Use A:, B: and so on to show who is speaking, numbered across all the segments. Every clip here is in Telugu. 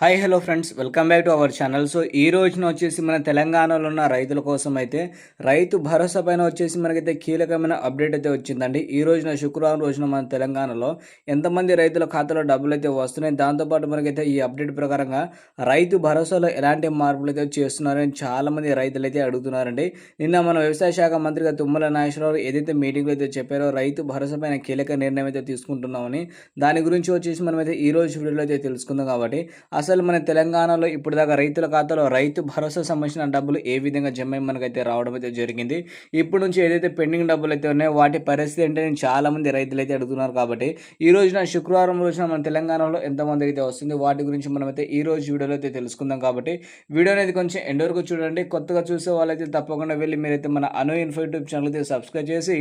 A: Hi hello friends welcome back to our channel so ఈ రోజున వచ్చేసి మన తెలంగాణలో ఉన్న రైతుల కోసం అయితే రైతు భరోసా పైన వచ్చేసి మనకైతే కీలకమైన అప్డేట్ అయితే వచ్చిందండి. ఈ రోజున శుక్రవారం రోజున మన తెలంగాణలో ఎంతమంది రైతుల ఖాతాలో డబ్బులు అయితే వస్తున్నాయి? దాంతోపాటు మనకైతే ఈ అప్డేట్ ప్రకారంగా రైతు భరోసాలో ఎలాంటి మార్పులు అయితే చేస్తున్నారని చాలామంది రైతులు అయితే అడుగుతున్నారండి. నిన్న మన వ్యవసాయ శాఖ మంత్రిగా తుమ్మల నాగేశ్వరరావు ఏదైతే మీటింగ్లో అయితే చెప్పారో రైతు భరోసా పైన కీలక నిర్ణయం అయితే తీసుకుంటున్నామని దాని గురించి వచ్చేసి మనమైతే ఈ రోజు వీడియోలో అయితే తెలుసుకుందాం కాబట్టి. అసలు మన తెలంగాణలో ఇప్పుడు దాకా రైతుల ఖాతాలో రైతు భరోసా సంబంధించిన డబ్బులు ఏ విధంగా జమ మనకైతే రావడం అయితే జరిగింది. ఇప్పుడు నుంచి ఏదైతే పెండింగ్ డబ్బులు అయితే ఉన్నాయో వాటి పరిస్థితి ఏంటంటే చాలా మంది రైతులు అయితే అడుగుతున్నారు కాబట్టి ఈ రోజున శుక్రవారం రోజున మన తెలంగాణలో ఎంతమంది అయితే వస్తుంది వాటి గురించి మనమైతే ఈ రోజు వీడియోలో అయితే తెలుసుకుందాం కాబట్టి వీడియో అనేది కొంచెం ఎండ్ వరకు చూడండి. కొత్తగా చూసే వాళ్ళైతే తప్పకుండా వెళ్ళి మీరైతే మన అను ఇన్ఫో యూట్యూబ్ ఛానల్ అయితే సబ్స్క్రైబ్ చేసి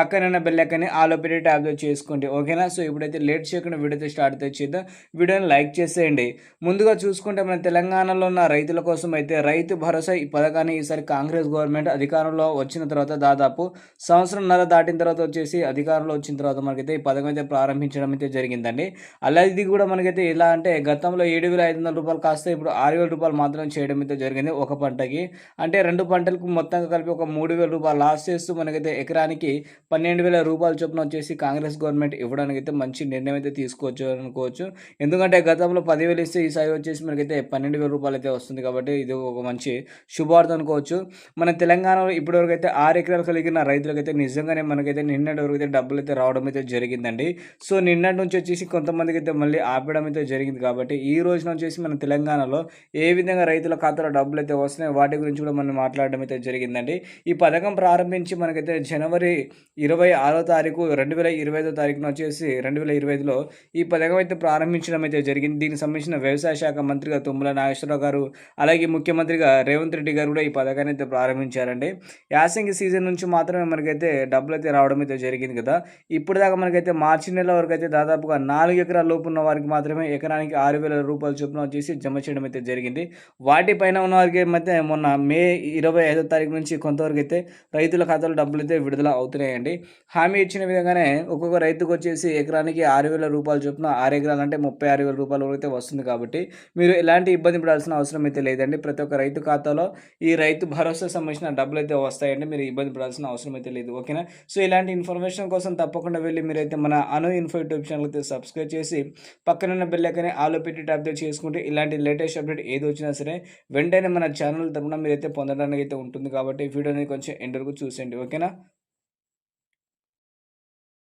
A: పక్కన బెల్ ఐకాన్ని ఆల్ ట్యాబ్లో చేసుకోండి. ఓకేనా? సో ఇప్పుడైతే లేట్ చేయకుండా వీడియో అయితే స్టార్ట్ అయితే చేద్దాం. వీడియోని లైక్ చేసేయండి. ముందుగా చూసుకుంటే మన తెలంగాణలో ఉన్న రైతుల కోసం అయితే రైతు భరోసా ఈ పథకాన్ని ఈసారి కాంగ్రెస్ గవర్నమెంట్ అధికారంలో వచ్చిన తర్వాత దాదాపు సంవత్సరంన్నర దాటిన తర్వాత వచ్చేసి అధికారంలో వచ్చిన తర్వాత మనకైతే ఈ పథకం అయితే ప్రారంభించడం అయితే జరిగిందండి. అలా ఇది కూడా మనకైతే ఎలా అంటే గతంలో ఏడు వేల ఐదు వందల రూపాయలు కాస్త ఇప్పుడు ఆరు వేల రూపాయలు మాత్రం చేయడం అయితే జరిగింది ఒక పంటకి. అంటే రెండు పంటలకు మొత్తంగా కలిపి ఒక మూడు వేల రూపాయలు లాస్ చేస్తూ మనకైతే ఎకరానికి పన్నెండు వేల రూపాయల చొప్పున వచ్చేసి కాంగ్రెస్ గవర్నమెంట్ ఇవ్వడానికి అయితే మంచి నిర్ణయం అయితే తీసుకోవచ్చు అనుకోవచ్చు. ఎందుకంటే గతంలో పదివేలు ఇస్తే ఈసారి వచ్చేసి మనకైతే పన్నెండు వేల రూపాయలు అయితే వస్తుంది కాబట్టి ఇది ఒక మంచి శుభార్థం అనుకోవచ్చు. మన తెలంగాణలో ఇప్పటివరకు అయితే ఆరు ఎకరాలు కలిగిన రైతులకైతే నిజంగానే మనకైతే నిన్నటి వరకు అయితే డబ్బులు అయితే రావడం అయితే జరిగిందండి. సో నిన్నటి నుంచి వచ్చేసి కొంతమందికి అయితే మళ్ళీ ఆపడం అయితే జరిగింది కాబట్టి ఈ రోజున వచ్చేసి మన తెలంగాణలో ఏ విధంగా రైతుల ఖాతాలో డబ్బులు అయితే వస్తున్నాయి వాటి గురించి కూడా మనం మాట్లాడడం అయితే జరిగిందండి. ఈ పథకం ప్రారంభించి మనకైతే జనవరి ఇరవై ఆరో తారీఖు రెండు వేల ఇరవై ఐదో తారీఖున వచ్చేసి రెండు వేల ఇరవై ఐదులో ఈ పథకం అయితే ప్రారంభించడం అయితే జరిగింది. దీనికి సంబంధించిన వ్యవసాయ శాఖ మంత్రిగా తుమ్మల నాగేశ్వరరావు గారు అలాగే ముఖ్యమంత్రిగా రేవంత్ రెడ్డి గారు కూడా ఈ పథకాన్ని అయితే ప్రారంభించారండి. యాసంగి సీజన్ నుంచి మాత్రమే మనకైతే డబ్బులు అయితే రావడం అయితే జరిగింది కదా. ఇప్పుడు దాకా మనకైతే మార్చి నెల వరకు అయితే దాదాపుగా నాలుగు ఎకరాల లోపు ఉన్న వారికి మాత్రమే ఎకరానికి ఆరు వేల రూపాయల చొప్పున వచ్చేసి జమ చేయడం అయితే జరిగింది. వాటిపైన ఉన్న వారికి మధ్య మొన్న మే ఇరవై ఐదో తారీఖు నుంచి కొంతవరకు అయితే రైతుల ఖాతాలో డబ్బులు అయితే విడుదల అవుతున్నాయండి. హామీ ఇచ్చిన విధంగానే ఒక్కొక్క రైతుకు వచ్చేసి ఎకరానికి ఆరు వేల రూపాయల చొప్పున ఆరు ఎకరాలు అంటే ముప్పై ఆరు వేల రూపాయల వరకు అయితే వస్తుంది కాబట్టి మీరు ఎలాంటి ఇబ్బంది పడాల్సిన అవసరం అయితే లేదండి. ప్రతి ఒక్క రైతు ఖాతాలో ఈ రైతు భరోసా సంబంధించిన డబ్బులు అయితే వస్తాయండి. మీరు ఇబ్బంది పడాల్సిన అవసరం అయితే లేదు. ఓకేనా? సో ఇలాంటి ఇన్ఫర్మేషన్ కోసం తప్పకుండా వెళ్ళి మీరైతే మన అను ఇన్ఫో యూట్యూబ్ ఛానల్ అయితే సబ్స్క్రైబ్ చేసి పక్కనున్న బెల్ ఐకాన్ని ఆలో పెట్టి ట్యాప్ చేసుకుంటే ఇలాంటి లేటెస్ట్ అప్డేట్ ఏది వచ్చినా సరే వెంటనే మన ఛానల్ తరపున మీరైతే పొందడానికి అయితే ఉంటుంది. కాబట్టి వీడియోని కొంచెం ఎండ్ వరకు చూసేయండి. ఓకేనా?